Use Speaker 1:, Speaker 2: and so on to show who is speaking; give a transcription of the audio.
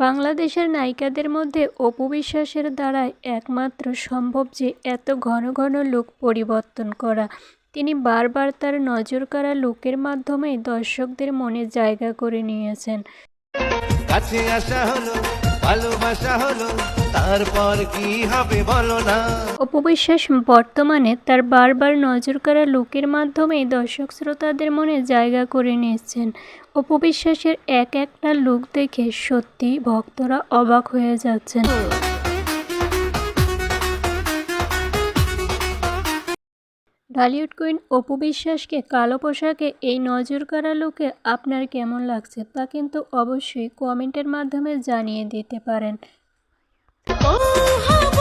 Speaker 1: বাংলাদেশের নায়িকাদের মধ্যে অপু বিশ্বাসের দ্বারাই একমাত্র সম্ভব যে এত ঘন ঘন লোক পরিবর্তন করা। তিনি বারবার তার নজর কাড়া লোকের মাধ্যমে দর্শকদের মনে জায়গা করে নিয়েছেন।
Speaker 2: কাছে হলো, ভালোবাসা হলো। তারপর কি হবে বলো না?
Speaker 1: অপু বিশ্বাস বর্তমানে তার বারবার নজরকাড়া লুকের মাধ্যমেই দর্শক শ্রোতাদের মনে জায়গা করে নিয়েছেন। অপু বিশ্বাসের এক একটা লুক দেখে সত্যিই ভক্তরা অবাক হয়ে যাচ্ছেন। ঢালিউড কুইন অপু বিশ্বাসকে কালো পোশাকে এই নজরকাড়া লুকে আপনার কেমন লাগছে তা কিন্তু অবশ্যই কমেন্টের মাধ্যমে জানিয়ে দিতে পারেন।
Speaker 3: 哦，